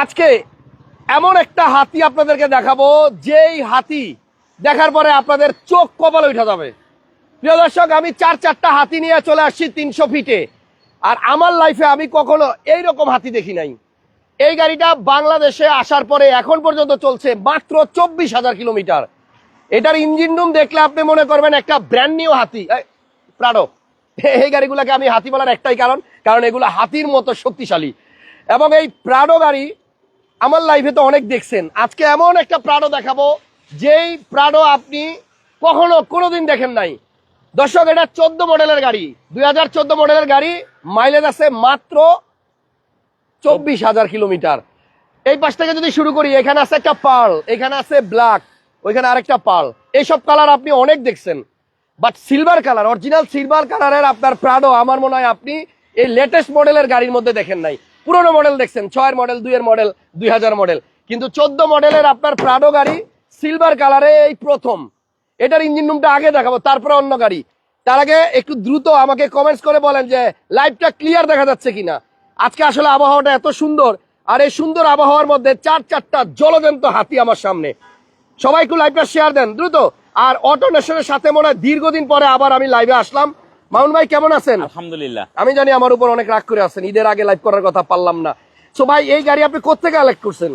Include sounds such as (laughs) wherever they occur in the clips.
আজকে এমন একটা হাতি আপনাদেরকে দেখাবো, যেই হাতি দেখার পরে আপনাদের চোখ কপালে উঠা যাবে। প্রিয় দর্শক, আমি চার চারটা হাতি নিয়ে চলে আসছি তিনশো ফিটে। আর আমার লাইফে আমি কখনো এই রকম হাতি দেখি নাই। এই গাড়িটা বাংলাদেশে আসার পরে এখন পর্যন্ত চলছে মাত্র চব্বিশ হাজার কিলোমিটার। এটার ইঞ্জিন রুম দেখলে আপনি মনে করবেন একটা ব্র্যান্ড নিউ হাতি। প্রাডো এই গাড়িগুলোকে আমি হাতি বলার একটাই কারণ কারণ এগুলো হাতির মতো শক্তিশালী। এবং এই প্রাডো গাড়ি আমার লাইফে তো অনেক দেখছেন। আজকে এমন একটা প্রাডো দেখাবো, যেই প্রাডো আপনি কখনো কোনোদিন দেখেন নাই। দর্শক, এটা চোদ্দ মডেলের গাড়ি। দুই হাজার চোদ্দ মডেলের গাড়ি মাইলেজ আছে মাত্র চব্বিশ হাজার কিলোমিটার এই পাশ থেকে যদি শুরু করি, এখানে আছে একটা পার্ল এখানে আছে ব্ল্যাক ওইখানে আরেকটা পার্ল এইসব কালার আপনি অনেক দেখছেন। But silver colour original silver কালারের আপনার প্রাডো আমার মনে হয় আপনি এই লেটেস্ট মডেলের গাড়ির মধ্যে দেখেন নাই। পুরোনো মডেল দেখছেন, ছয়ের মডেল দুইয়ের মডেল দুই হাজার মডেল কিন্তু চোদ্দ মডেলের আপনার প্রাডো গাড়ি সিলভার কালারে এই প্রথম। এটার ইঞ্জিন রুমটা আগে দেখাবো, তারপরে অন্য গাড়ি। তার আগে একটু দ্রুত আমাকে কমেন্টস করে বলেন যে লাইভটা ক্লিয়ার দেখা যাচ্ছে কিনা। আজকে আসলে আবহাওয়াটা এত সুন্দর, আর এই সুন্দর আবহাওয়ার মধ্যে চার চারটা জলজন্ত হাতি আমার সামনে। সবাই একটু লাইভটা শেয়ার দেন, দ্রুত। আর অটো নেশনের সাথে মনে হয় দীর্ঘদিন পরে আবার আমি লাইভে আসলাম। মামুন ভাই কেমন আছেন? আলহামদুলিল্লাহ। আমি জানি আমার উপর অনেক রাগ করে আছেন ঈদের আগে লাইভ করার কথা পারলাম না। সো ভাই এই গাড়ি আপনি কোথেকে কালেক্ট করছেন?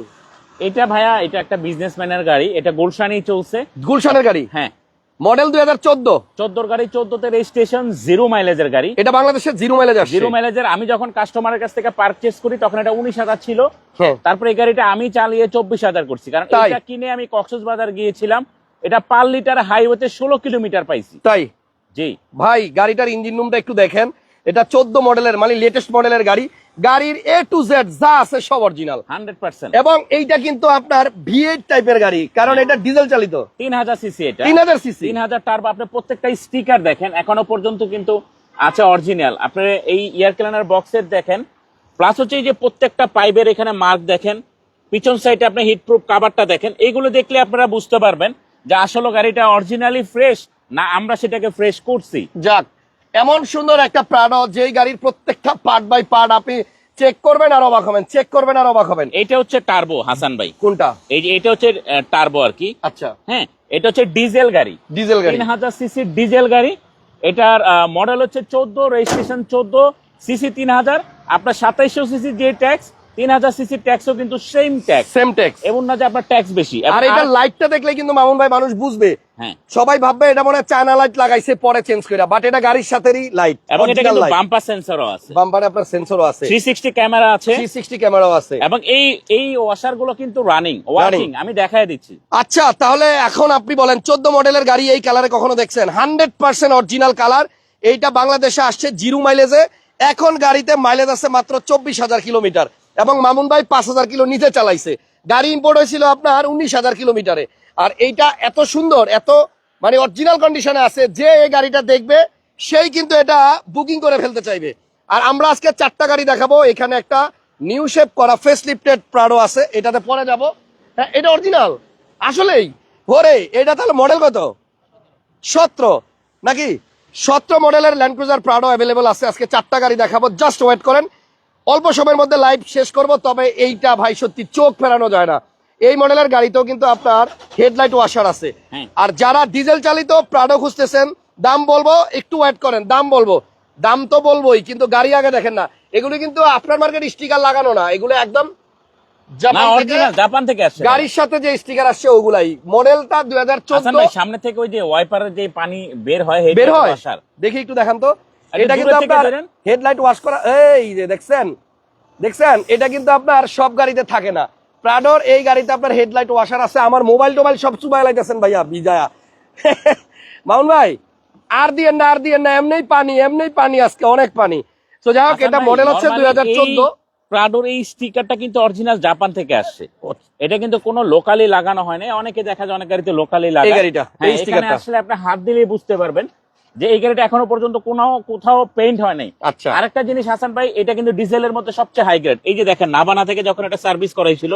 এটা ভাইয়া এটা একটা বিজনেসম্যানের গাড়ি এটা গুলশানেই চলছে। গুলশানের গাড়ি? হ্যাঁ। মডেল দুই হাজার চোদ্দ। চোদ্দোর গাড়ি চোদ্দতে রেজিস্ট্রেশন জিরো মাইলেজের গাড়ি। এটা বাংলাদেশের জিরো মাইলেজ জিরো মাইলেজের আমি যখন কাস্টমারের কাছ থেকে পারচেস করি তখন এটা উনিশ হাজার ছিল। হ্যাঁ। তারপরে এই গাড়িটা আমি চালিয়ে চব্বিশ হাজার করছি। কারণ এটা কিনে আমি কক্সবাজার গিয়েছিলাম। এটা পার লিটার হাইওয়েতে ষোলো কিলোমিটার পাইছি। তাই? জি। ভাই গাড়িটার ইঞ্জিন রুমটা একটু দেখেন। এটা চোদ্দ মডেলের মানে লেটেস্ট মডেলের গাড়ি। গাড়ির এ টু জেড যা আছে সব অরিজিনাল হান্ড্রেড পার্সেন্ট। এবং এইটা কিন্তু আপনার ভিএইট টাইপের গাড়ি কারণ এটা ডিজেল চালিত। তিন হাজার সিসি এটা। তিন হাজার সিসি তিন হাজার টার্বো আপনি প্রত্যেকটা স্টিকার দেখেন এখনও পর্যন্ত কিন্তু আছে অরিজিনাল আপনি এই এয়ার ক্লিনার বক্সের দেখেন প্লাস হচ্ছে এই যে প্রত্যেকটা পাইপের এখানে মার্ক দেখেন পিছন সাইডে আপনি হিটপ্রুফ কাভারটা দেখেন এইগুলো দেখলে আপনারা বুঝতে পারবেন যে আসলে গাড়িটা অরিজিনালি ফ্রেশ না আমরা সেটাকে ফ্রেশ করছি। যাক এমন সুন্দর একটা প্রাণ যেই গাড়ির প্রত্যেকটা পার্ট বাই পার্ট আপনি চেক করবেন আর অবাক হবেন চেক করবেন আর অবাক হবেন। এইটা হচ্ছে টার্বো হাসান ভাই। কোনটা? এই যে এটা হচ্ছে টার্বো আর কি। আচ্ছা। হ্যাঁ এটা হচ্ছে ডিজেল গাড়ি। ডিজেল গাড়ি। তিন হাজার সিসির ডিজেল গাড়ি। এটার মডেল হচ্ছে চোদ্দ রেজিস্ট্রেশন চোদ্দ সিসি তিন হাজার। আপনার সাতাইশশো সিসি যে ট্যাক্স তিন হাজার সিসি ট্যাক্সও কিন্তু সেম ট্যাক্স সেম ট্যাক্স এমন না যে আপনার ট্যাক্স বেশি। আর এটা লাইটটা দেখলে কিন্তু মামুন ভাই মানুষ বুঝবে। হ্যাঁ। সবাই ভাববে এটা মনে হয় চায়না লাইট লাগাইছে পরে চেঞ্জ করে বাট এটা গাড়ির লাইট এবং এটা কিন্তু বাম্পার সেন্সরও আছে। বাম্পারে আপনার সেন্সরও আছে। থ্রি সিক্সটি ক্যামেরা আছে। থ্রি সিক্সটি ক্যামেরাও আছে। এবং এই এই ওয়াশারগুলো কিন্তু রানিং ওয়ার্কিং আমি দেখাই দিচ্ছি। আচ্ছা তাহলে এখন আপনি বলেন চোদ্দ মডেলের গাড়ি এই কালারে কখনো দেখছেন? হান্ড্রেড পার্সেন্ট অরিজিনাল কালার এইটা বাংলাদেশে আসছে জিরো মাইলেজে এখন গাড়িতে মাইলেজ আছে মাত্র চব্বিশ হাজার কিলোমিটার এবং মামুন ভাই পাঁচ হাজার কিলো নিচে চালাইছে। গাড়ি ইম্পোর্ট হয়েছিল আপনার উনিশ হাজার কিলোমিটারে। আর এইটা এত সুন্দর, এত মানে অরিজিনাল কন্ডিশনে আছে, যে এই গাড়িটা দেখবে, সেই কিন্তু এটা বুকিং করে ফেলতে চাইবে। আর আমরা আজকে চারটা গাড়ি দেখাবো, এখানে একটা নিউ শেপ করা ফেস লিফটেড প্রাডো আছে, এটাতে পরে যাব। হ্যাঁ এটা অরিজিনাল আসলেই, ওরে, এটা তাহলে মডেল কত? সতেরো। নাকি? সতেরো মডেলের ল্যান্ড ক্রুজার প্রাডো অ্যাভেলেবল আছে, আজকে চারটা গাড়ি দেখাবো জাস্ট ওয়েট করেন। অল্প সময়ের মধ্যে লাইভ শেষ করব তবে এইটা ভাই সত্যি চোখ ফেরানো যায় না। এই মডেলের গাড়িতেও কিন্তু আপনার হেডলাইট ওয়াশার আছে। হ্যাঁ। আর যারা ডিজেল চালিত প্রাডো খুঁজতেছেন দাম বলব একটু ওয়েট করেন দাম বলব। দাম তো বলবোই কিন্তু গাড়ি আগে দেখেন না। এগুলো কিন্তু আপনার মার্কেট স্টিকার লাগানো না এগুলো একদম জাপান থেকে জাপান থেকে আসছে। গাড়ির সাথে যে স্টিকার আসছে ওগুলাই। মডেলটা দুই হাজার হাসান চোদ্দ ভাই সামনে থেকে ওই যে ওয়াইপারের যে পানি বের হয় বের হয়। দেখি একটু দেখান তো। এটা কিন্তু আপনার হেডলাইট ওয়াশ করা এই যে দেখছেন দেখছেন এটা কিন্তু আপনার সব গাড়িতে থাকে না। প্রাডোর এই গাড়িতে আপনার হেডলাইট ওয়াশার আছে আমার মোবাইল টোবাইল সব চুবাই লাইতেছেন ভাইয়া বিজয়া (laughs) মাউন ভাই আর দিয়ে না আর দিয়ে না এমনিই পানি এমনিই পানি আজকে অনেক পানি। তো যাই হোক এটা মডেল হচ্ছে দুই হাজার চোদ্দ। প্রাডোর এই স্টিকারটা কিন্তু অরিজিনাল জাপান থেকে আসছে। এটা কিন্তু কোনো লোকালি লাগানো হয় না অনেকে দেখা যায় অনেক গাড়িতে লোকালি লাগায়। গাড়িটা, হ্যাঁ, এই স্টিকারটা। আসলে আপনি হাত দিলেই বুঝতে পারবেন। যে এই গাড়িটা এখনও পর্যন্ত কোনো কোথাও পেইন্ট হয় নাই। আচ্ছা। আরেকটা জিনিস হাসান ভাই এটা কিন্তু ডিজেলের মধ্যে সবচেয়ে হাই গ্রেড এই যে দেখেন নাবানা থেকে যখন এটা সার্ভিস করাইছিল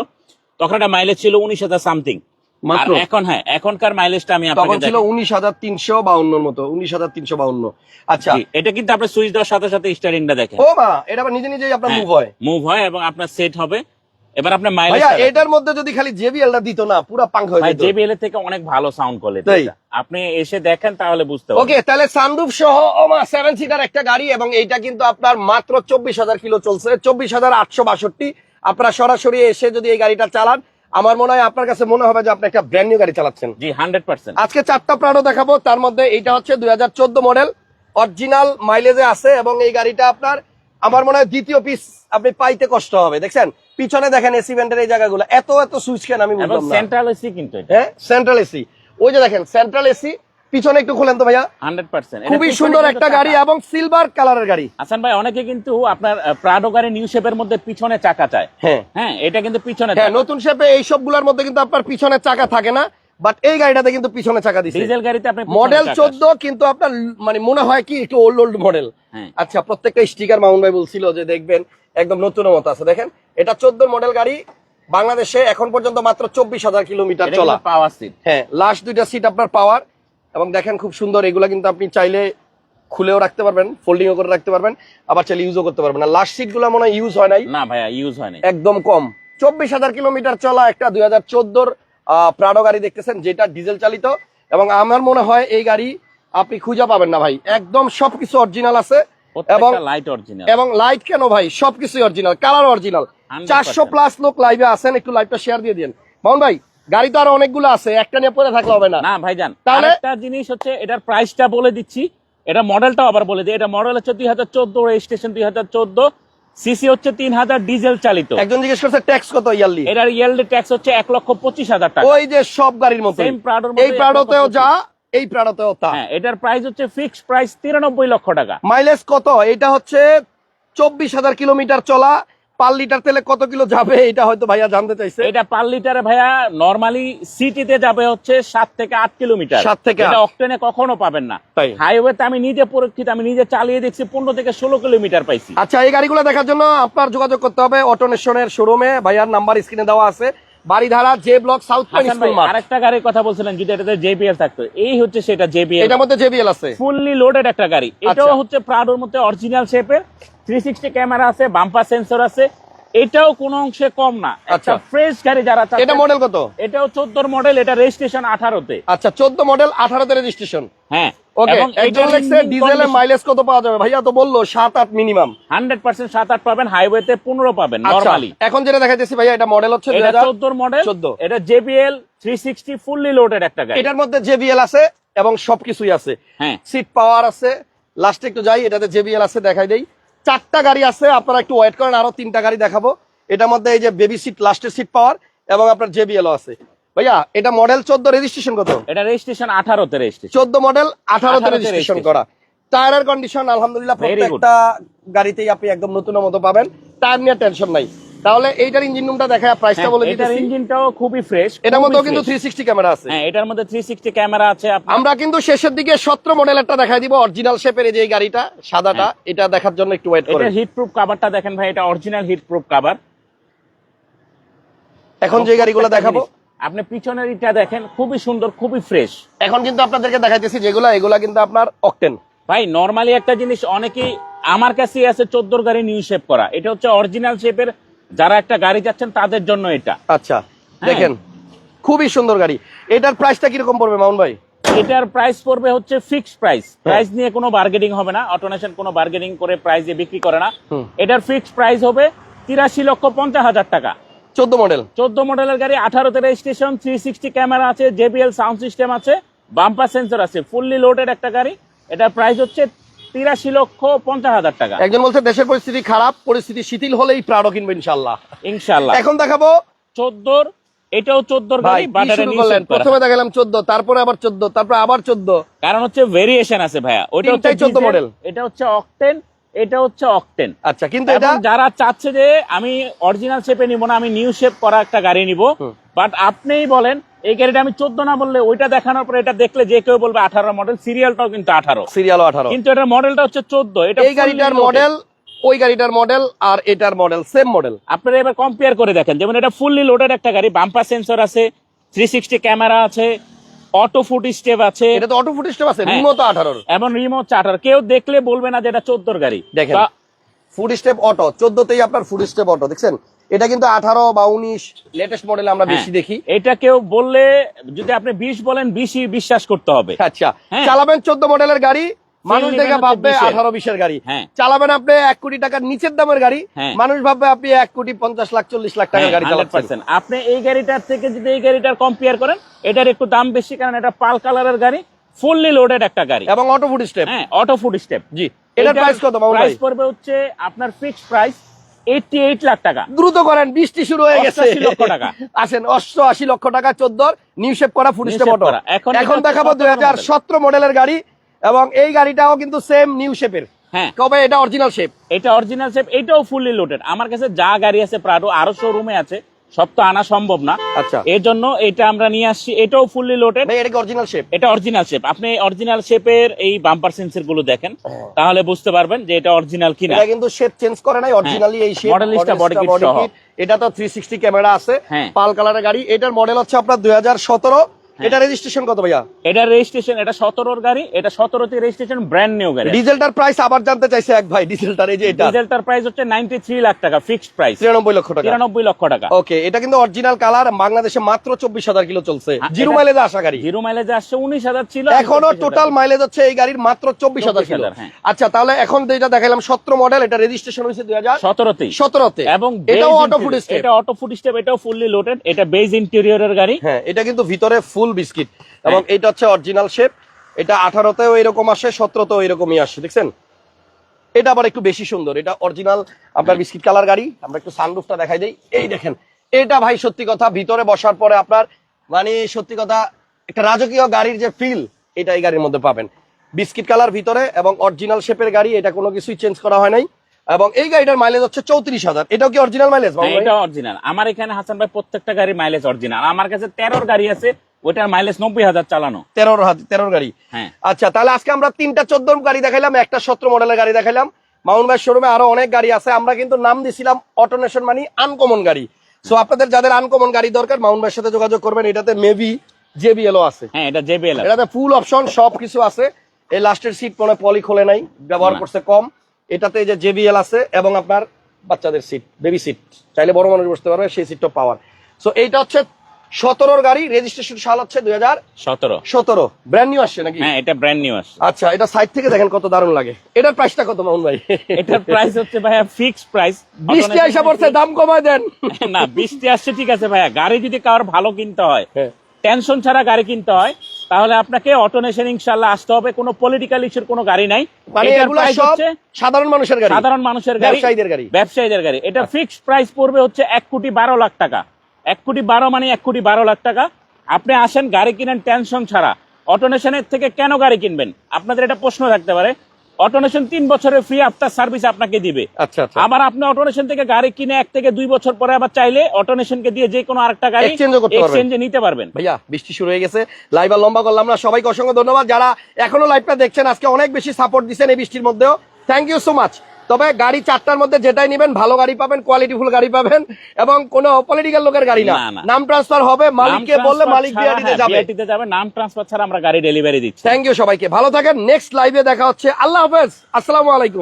তখন এটা মাইলেজ ছিল উনিশ হাজার সামথিং মাত্র? এখন হ্যাঁ এখনকার মাইলেজটা আমি তখন আপনাকে ছিল উনিশ হাজার তিনশো বাউন্নর মতো উনিশ হাজার তিনশো বাউন্ন। আচ্ছা। এটা কিন্তু আপনার সুইচ দেওয়ার সাথে সাথে স্টারিংটা দেখেন। ও মা এটা আবার নিজে নিজেই আপনার মুভ হয়। মুভ হয় এবং আপনার সেট হবে। এবার আপনি ভাইয়া মাইলেজ এটার মধ্যে যদি খালি জেবিএলটা দিত না পুরো পাঙ্ক হয়ে যেত। জেবিএল এর থেকে অনেক ভালো সাউন্ড কোয়ালিটি আপনি এসে দেখেন তাহলে বুঝতে পারবেন। ওকে তাহলে সানরুফ সহ সেভেন সিটার একটা গাড়ি এবং এইটা কিন্তু আপনার মাত্র চব্বিশ হাজার কিলো চলছে। চব্বিশ হাজার আটশো বাষট্টি। আপনারা সরাসরি এসে যদি এই গাড়িটা চালান আমার মনে হয় আপনার কাছে মনে হবে যে আপনি একটা ব্র্যান্ড নিউ গাড়ি চালাচ্ছেন। জি হান্ড্রেড পার্সেন্ট আজকে চারটা প্রাণও দেখাবো তার মধ্যে এইটা হচ্ছে দুই হাজার চোদ্দ মডেল অরিজিনাল মাইলেজে আছে এবং এই গাড়িটা আপনার আমার মনে হয় দ্বিতীয় পিস আপনি পাইতে কষ্ট হবে দেখছেন? পিছনে দেখেন এসি ভেন্টের এই জায়গাগুলো। এত এত সুইচ কেন আমি বুঝলাম না। সেন্ট্রাল এসি কিন্তু এটা। হ্যাঁ? সেন্ট্রাল এসি ওই যে দেখেন সেন্ট্রাল এসি পিছনে একটু খোলেন তো ভাইয়া। Hundred percent. খুবই সুন্দর একটা গাড়ি এবং সিলভার কালারের গাড়ি। আসান ভাই অনেকে কিন্তু আপনার প্রাডো গাড়ি নিউ শেপের মধ্যে পিছনে চাকা চায়। হ্যাঁ। হ্যাঁ এটা কিন্তু পিছনে হ্যাঁ নতুন শেপে এই সবগুলোর মধ্যে কিন্তু আপনার পিছনে চাকা থাকে না। বাট এই গাড়িটাতে কিন্তু পিছনে চাকা দিছে। ডিজেল গাড়িতে আপনি মডেল চাকা। চোদ্দ কিন্তু আপনার মানে মনে হয় কি একটু ওল্ড ওল্ড মডেল হ্যাঁ। আচ্ছা প্রত্যেকটা স্টিকার মাউন্ট ভাই বলছিল যে দেখবেন একদম নতুন মতো আছে। দেখেন এটা চোদ্দ মডেল গাড়ি। বাংলাদেশে এখন পর্যন্ত মাত্র চব্বিশ হাজার কিলোমিটার চলা। পাওয়ার সিট হ্যাঁ লাস্ট দুইটা সিট আপনার পাওয়ার এবং দেখেন খুব সুন্দর এগুলা কিন্তু আপনি চাইলে খুলেও রাখতে পারবেন ফোল্ডিংও করে রাখতে পারবেন আবার চাইলে ইউজও করতে পারবেন। আর লাস্ট সিটগুলো মনে হয় ইউজ হয় নাই। না ভাইয়া ইউজ হয়নি একদম কম। চব্বিশ হাজার কিলোমিটার চলা একটা দুই হাজার চোদ্দোর প্রাডো গাড়ি দেখতেছেন যেটা ডিজেল চালিত। এবং আমার মনে হয় এই গাড়ি আপনি খুঁজে পাবেন না ভাই। একদম সবকিছু অরিজিনাল আছে। এবং লাইট অরিজিনাল এবং লাইট কেন ভাই? সবকিছু অরিজিনাল কালার অরিজিনাল চারশো প্লাস লোক লাইভে আছেন একটু লাইভটা শেয়ার দিয়ে দিন মামুন ভাই গাড়ি তো আরও অনেকগুলো আছে একটা নিয়ে পরে থাকলে হবে না। না ভাইজান তাহলে- আরেকটা জিনিস হচ্ছে এটার প্রাইসটা বলে দিচ্ছি। এটা মডেলটাও আবার বলে দিই এটা মডেল হচ্ছে দুই হাজার চোদ্দ রেজিস্ট্রেশন দুই হাজার চোদ্দ। সিসি হচ্ছে তিন হাজার ডিজেল চালিত। একজন জিজ্ঞেস করছে ট্যাক্স কত ইয়ারলি এটার ইয়ারলি ট্যাক্স হচ্ছে এক লক্ষ পঁচিশ হাজার টাকা। ওই যে সব গাড়ির মতো এই প্রাডোতেও যা এই প্রাডোতেও তা। হ্যাঁ এটার প্রাইস হচ্ছে ফিক্সড প্রাইস তিরানব্বই লক্ষ টাকা। মাইলেজ কত? এটা হচ্ছে চব্বিশ হাজার কিলোমিটার চলা পার লিটার তেলে কত কিলো যাবে এটা হয়তো ভাইয়া জানতে চাইছে। এটা পার লিটারে ভাইয়া নর্মালি সিটিতে যাবে হচ্ছে সাত থেকে আট কিলোমিটার। সাত থেকে এটা। অকটেনে কখনো পাবেন না। তাই। হাইওয়েতে আমি নিজে পরীক্ষিত আমি নিজে চালিয়ে দেখছি পনেরো থেকে ষোলো কিলোমিটার পাইছি। আচ্ছা এই গাড়িগুলো দেখার জন্য আপনার যোগাযোগ করতে হবে অটোনেশনের শোরুমে ভাইয়ার নাম্বার স্ক্রিনে দেওয়া আছে। Baridhara J block south point school মাঠ আরেকটা গাড়ির কথা বলছিলেন যদি এটাতে জেবিএল থাকতো। এই হচ্ছে সেটা জেবিএল এটার মধ্যে জেবিএল আছে। ফুললি লোডেড একটা গাড়ি। এটাও আচ্ছা। হচ্ছে প্রাডোর মধ্যে অরিজিনাল শেপের থ্রি সিক্সটি ক্যামেরা আছে বাম্পার সেন্সর আছে এটাও কোন অংশে কম না। আচ্ছা। ফ্রেশ গাড়ি যারা এটা মডেল কত? এটাও চোদ্দোর মডেল এটা রেজিস্ট্রেশন আঠারোতে। আচ্ছা চোদ্দ মডেল আঠারোতে রেজিস্ট্রেশন হ্যাঁ। ওকে একজন লেখছে ডিজেলের মাইলেজ কত পাওয়া যাবে? ভাইয়া তো বলল মিনিমাম সাত আট পাবেন হাইওয়েতে পনেরো পাবেন আচ্ছা এখন যেটা দেখাইতেছি ভাইয়া এটা মডেল হচ্ছে মডেল 14 এটা ফুললি লোডেড একটা গাড়ি। এটার মধ্যে আছে এবং সবকিছুই আছে। হ্যাঁ। সিট পাওয়ার আছে। লাস্টে একটু যাই এটাতে জেবিএল আছে দেখাই দেই। চারটা গাড়ি আছে আপনারা একটু ওয়েট করেন আরও তিনটা গাড়ি দেখাবো। এটার মধ্যে এই যে বেবি সিট লাস্টের সিট পাওয়ার এবং আপনার জেবিএলও আছে। ভাইয়া এটা মডেল চোদ্দ রেজিস্ট্রেশন কত? এটা রেজিস্ট্রেশন আঠারোতে রেজিস্ট্রেশন চোদ্দ মডেল আঠারোতে 18 তে রেজিস্ট্রেশন করা। টায়ারের কন্ডিশন আলহামদুলিল্লাহ. প্রত্যেকটা গাড়িতেই আপনি একদম নতুন মতো পাবেন। টায়ার নিয়ে টেনশন নাই। তাহলে এইটার ইঞ্জিন রুমটা দেখা প্রাইসটা বলে এটার ইঞ্জিনটাও খুবই ফ্রেশ এটার মধ্যেও কিন্তু থ্রি সিক্সটি ক্যামেরা আছে। হ্যাঁ এটার মধ্যে থ্রি সিক্সটি ক্যামেরা আছে আমরা কিন্তু শেষের দিকে সতেরো মডেলেরটা দেখাই দিব অরিজিনাল শেপের এই যে গাড়িটা সাদাটা এটা দেখার জন্য একটু ওয়েট করেন। এটার হিট প্রুফ কাভারটা দেখেন ভাই এটা অরিজিনাল হিট প্রুফ কাভার এখন যে গাড়িগুলো দেখাবো। আপনি পিছনের ইটা দেখেন খুবই সুন্দর খুবই ফ্রেশ এখন কিন্তু আপনাদেরকে দেখাইতেছি যেগুলো এগুলা কিন্তু আপনার অকটেন ভাই নর্মালি একটা জিনিস অনেকেই আমার কাছে আছে চোদ্দোর গাড়ি নিউ শেপ করা। এটা হচ্ছে অরিজিনাল শেপের যারা একটা গাড়ি যাচ্ছেন তাদের জন্য এটা। আচ্ছা দেখেন খুবই সুন্দর গাড়ি। এটার প্রাইসটা কীরকম পড়বে মাউন ভাই? এটার প্রাইস পড়বে হচ্ছে ফিক্সড প্রাইস হ্যাঁ। প্রাইস নিয়ে কোনো বার্গেনিং হবে না অটোনেশন কোনো বার্গেনিং করে প্রাইস দিয়ে বিক্রি করে না। এটার ফিক্সড প্রাইস হবে তিরাশি লক্ষ পঞ্চাশ হাজার টাকা। চোদ্দ মডেল চোদ্দ মডেলের গাড়ি আঠারোতে রেজিস্ট্রেশন থ্রি সিক্সটি ক্যামেরা আছে জেবিএল সাউন্ড সিস্টেম আছে বাম্পার সেন্সর আছে ফুললি লোডেড একটা গাড়ি। এটার প্রাইস হচ্ছে তিরাশি লক্ষ পঞ্চাশ হাজার টাকা। একজন বলছে দেশের পরিস্থিতি খারাপ পরিস্থিতি শিথিল হলেই প্রাড়ো কিনবে ইনশাল্লাহ ইনশাল্লাহ এখন দেখাবো। চোদ্দোর এটাও চোদ্দোর গাড়ি বাটারে করলেন? প্রথমে দেখালাম চোদ্দ তারপরে আবার চোদ্দ তারপরে আবার চোদ্দ। কারণ হচ্ছে ভেরিয়েশন আছে ভাইয়া। ওটা হচ্ছে তিনটাই 14 diesel, model। এটা হচ্ছে অকটেন এটা হচ্ছে অকটেন আচ্ছা কিন্তু এটা যারা চাচ্ছে যে আমি অরিজিনাল শেপে নিব না আমি নিউ শেপ করা একটা গাড়ি নিব বাট আপনিই বলেন এই গাড়িটা আমি চোদ্দ না বললে ওইটা দেখানোর পরে এটা দেখলে যে কেউ বলবে আঠারো মডেল সিরিয়ালটাও কিন্তু আঠারো। সিরিয়াল আঠারো। কিন্তু এটার মডেলটা হচ্ছে চোদ্দ এটা এই গাড়িটার মডেল ওই গাড়িটার মডেল আর এটার মডেল সেম মডেল আপনারা এবার কম্পেয়ার করে দেখেন যেমন এটা ফুললি লোডেড একটা গাড়ি বাম্পার সেন্সর আছে থ্রি সিক্সটি ক্যামেরা আছে অটো ফুট স্টেপ আছে। এটা তো অটো ফুট স্টেপ আছে হ্যাঁ। রিমো তো আঠারোর। এবং রিমোট চার্টার কেউ দেখলে বলবে না যে এটা চোদ্দোর গাড়ি। দেখেন। ফুড স্টেপ অটো চোদ্দতেই আপনার ফুড স্টেপ অটো দেখছেন? এটা কিন্তু আঠারো বা উনিশ লেটেস্ট মডেল আমরা বেশি হ্যাঁ, দেখি। এটা কেউ বললে যদি আপনি বিশ বলেন বিশই বিশ্বাস করতে হবে। আচ্ছা হ্যাঁ। চালাবেন চোদ্দ মডেলের গাড়ি মানুষ দেখে ভাববে আঠারো বিশের গাড়ি। হ্যাঁ। চালাবেন আপনি এক কোটি টাকার নিচের দামের গাড়ি। মানুষ ভাববে আপনি এক কোটি পঞ্চাশ লাখ চল্লিশ লাখ টাকার গাড়ি চালাচ্ছেন। 100% আপনি এই গাড়িটার থেকে যদি এই গাড়িটার কম্পেয়ার করেন এটার একটু দাম বেশি কারণ এটা পাল কালারের গাড়ি ফুললি লোডেড একটা গাড়ি। এবং অটো ফুড স্টেপ হ্যাঁ অটো ফুড স্টেপ জি এটার প্রাইস কত প্রাইস পড়বে হচ্ছে আপনার ফিক্সড প্রাইস 88 লাখ টাকা। দ্রুত করেন বৃষ্টি শুরু হয়ে গেছে। লক্ষ টাকা। আসেন অষ্ট আশি লক্ষ টাকা চোদ্দ নিউ শেপ করা। এখন এখন দেখাবো দুই হাজার সতেরো মডেলের গাড়ি এবং এই গাড়িটাও কিন্তু সেম নিউ শেপের হ্যাঁ। কবে? এটা অরিজিনাল শেপ এটা অরিজিনাল শেপ এটাও ফুললি লোডেড আমার কাছে যা গাড়ি আছে প্রাডো আরও শোরুমে আছে। সব তো আনা সম্ভব না। আচ্ছা। এর জন্য এটা আমরা নিয়ে আসছি। এটাও ফুললি লোডেড ভাই এটা কি অরিজিনাল শেপ এটা অরিজিনাল শেপ আপনি অরিজিনাল শেপের এই বাম্পার সেন্সরগুলো দেখেন তাহলে বুঝতে পারবেন যে এটা অরিজিনাল কিনা। এটা কিন্তু শেপ চেঞ্জ করে নাই অরিজিনালি এই শেপ মডেল লিস্টটা বডি কিট সহ। এটা তো 360 ক্যামেরা আছে হ্যাঁ। পাল কালারের গাড়ি। এটার মডেল হচ্ছে আপনার 2017 এটা রেজিস্ট্রেশন কত ভাইয়া? এটা রেজিস্ট্রেশন এটা গাড়ি এটা রেজিস্ট্রেশন ব্র্যান্ড নিউ গাড়ি। ডিজেলটার প্রাইস আবার জানতে চাইছে এক ভাই ডিজেলটার এই যে এটা। ডিজেলটার প্রাইস হচ্ছে নাইনটি থ্রি লাখ টাকা ফিক্সড প্রাইস 93 লক্ষ টাকা। তিরানব্বই লক্ষ টাকা। ওকে এটা কিন্তু অরিজিনাল কালার বাংলাদেশে মাত্র চব্বিশ হাজার কিলো চলছে। হ্যাঁ, জিরো মাইলেজ আসা গাড়ি। জিরো মাইলেজ আসছে উনিশ হাজার ছিল এখনও টোটাল মাইলেজ হচ্ছে এই গাড়ির মাত্র চব্বিশ হাজার কিলো। 24,000 হ্যাঁ। আচ্ছা তাহলে এখন যেটা দেখালাম সতেরো মডেল এটা রেজিস্ট্রেশন হয়েছে দুই হাজার সতেরোতেই সতেরোতে। এবং এটাও অটো ফুড স্টেপ এটা অটো ফুড স্টেপ এটাও ফুললি লোডেড এটা বেজ ইন্টেরিয়রের গাড়ি। হ্যাঁ এটা কিন্তু ভিতরে ফুল বিস্কিট। এবং হ্যাঁ। এটা হচ্ছে অরিজিনাল শেপ এটা আঠারোতেও এরকম আসে সতেরোতেও এরকমই আসে দেখছেন? এটা আবার একটু বেশি সুন্দর। এটা অরিজিনাল আপনার হ্যাঁ। বিস্কিট কালার গাড়ি। আমরা একটু সানরুফটা দেখাই দিই। এই দেখেন এটা ভাই সত্যি কথা ভিতরে বসার পরে আপনার মানে সত্যি কথা একটা রাজকীয় গাড়ির যে ফিল এটা এই গাড়ির মধ্যে পাবেন। বিস্কিট কালার ভিতরে এবং অরিজিনাল শেপের গাড়ি এটা কোনো কিছুই চেঞ্জ করা হয় নাই। এবং এই গাড়িটার মাইলেজ হচ্ছে চৌত্রিশ হাজার। এটাও কি অরিজিনাল মাইলেজ এটা অরিজিনাল আমার এখানে হাসান ভাই প্রত্যেকটা গাড়ি মাইলেজ অরিজিনাল আমার কাছে তেরোর গাড়ি আছে ওটার মাইলেজ নব্বই হাজার চালানো। তেরোর তেরোর গাড়ি? হ্যাঁ। আচ্ছা তাহলে আজকে আমরা তিনটা চোদ্দ গাড়ি দেখাইলাম একটা সতেরো মডেলের গাড়ি দেখাইলাম। মাউন্ট ভাই শোরুমে আরও অনেক গাড়ি আছে আমরা কিন্তু নাম দিছিলাম অটোনেশন মানে আনকমন গাড়ি। সো আপনাদের যাদের আনকমন গাড়ি দরকার মাউন্ট ভাইয়ের সাথে যোগাযোগ করবেন এটাতে মেবি জেবিএলও আছে। হ্যাঁ এটা জেবিএল এটাতে ফুল অপশন সব কিছু আছে। এই লাস্টের সিট কোনো পলি খোলে নাই ব্যবহার করছে কম। এটাতে যে জেবিএল আছে এবং আপনার বাচ্চাদের সিট বেবি সিট চাইলে বড় মানুষ বসতে পারবে সেই সিটটা পাওয়ার। সো এইটা হচ্ছে সতেরোর গাড়ি রেজিস্ট্রেশন সাল হচ্ছে দুই হাজার সতেরো। সতেরো। ব্র্যান্ড নিউ আসছে নাকি? হ্যাঁ এটা ব্র্যান্ড নিউ আসছে। আচ্ছা এটা সাইড থেকে দেখেন কত দারুণ লাগে। এটার প্রাইসটা কত মামুন ভাই? এটার প্রাইস হচ্ছে ভাইয়া ফিক্স প্রাইস বৃষ্টি আইসা পড়ছে দাম কমায় দেন। (laughs) না বৃষ্টি আসছে ঠিক আছে ভাইয়া। গাড়ি যদি কারোর ভালো কিনতে হয় হ্যাঁ। টেনশন ছাড়া গাড়ি কিনতে হয় তাহলে আপনাকে অটোনেশন ইনশাল্লাহ আসতে হবে। কোনো পলিটিক্যাল ইস্যুর কোনো গাড়ি নাই। মানে সাধারণ মানুষের গাড়ি। সাধারণ মানুষের গাড়ি। ব্যবসায়ীদের গাড়ি। ব্যবসায়ীদের গাড়ি। এটা ফিক্সড প্রাইস পড়বে হচ্ছে এক কোটি বারো লাখ টাকা। এক কোটি বারো মানে এক কোটি বারো লাখ টাকা। আপনি আসেন গাড়ি কিনেন টেনশন ছাড়া। অটোনেশনের থেকে কেন গাড়ি কিনবেন? আপনাদের এটা প্রশ্ন থাকতে পারে। অটোনেশন তিন বছরের ফ্রি আফটার সার্ভিস আপনাকে দিবে। আচ্ছা আচ্ছা। আবার আপনি অটোনেশন থেকে গাড়ি কিনে এক থেকে দুই বছর পরে আবার চাইলে অটোনেশনকে দিয়ে যে কোনো আরেকটা গাড়ি। এক্সচেঞ্জে নিতে পারবেন। ভাইয়া বৃষ্টি শুরু হয়ে গেছে। লাইভ আর লম্বা করলাম না। সবাইকে অসংখ্য ধন্যবাদ। যারা এখনও লাইভটা দেখছেন আজকে অনেক বেশি সাপোর্ট দিচ্ছেন এই বৃষ্টির মধ্যেও। থ্যাংক ইউ সো মাচ তবে গাড়ি চারটার মধ্যে যেটাই নেবেন ভালো গাড়ি পাবেন কোয়ালিটিফুল গাড়ি পাবেন এবং কোন পলিটিক্যাল লোকের গাড়ি না। নাম ট্রান্সফার হবে মালিককে বললে মালিক বিআরটিতে যাবে। বিআরটিতে যাবে নাম ট্রান্সফার ছাড়া আমরা গাড়ি ডেলিভারি দিচ্ছি। থ্যাংক ইউ সবাইকে। ভালো থাকেন নেক্সট লাইভে দেখা হচ্ছে। আল্লাহ হাফেজ আসসালামু আলাইকুম।